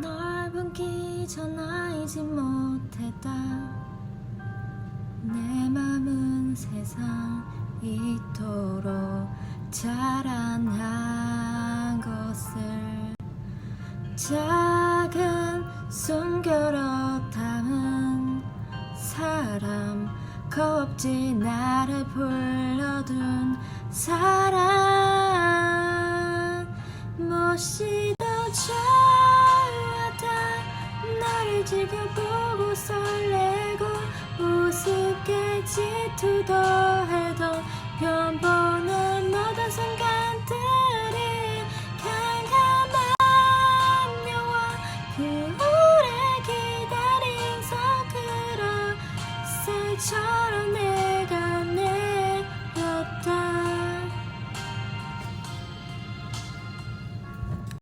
넓은 기전 알지 못했다. 내 맘은 세상 이토록 자라난 것을 작은 숨겨러 담은 사람 겁없지 나를 불러둔 사람. 무엇이 그 보고 설레고 우습게 지 투도 해도, 변보는 모든 순간들이 강감한 영화 그 오래 기다린 서그런 새처럼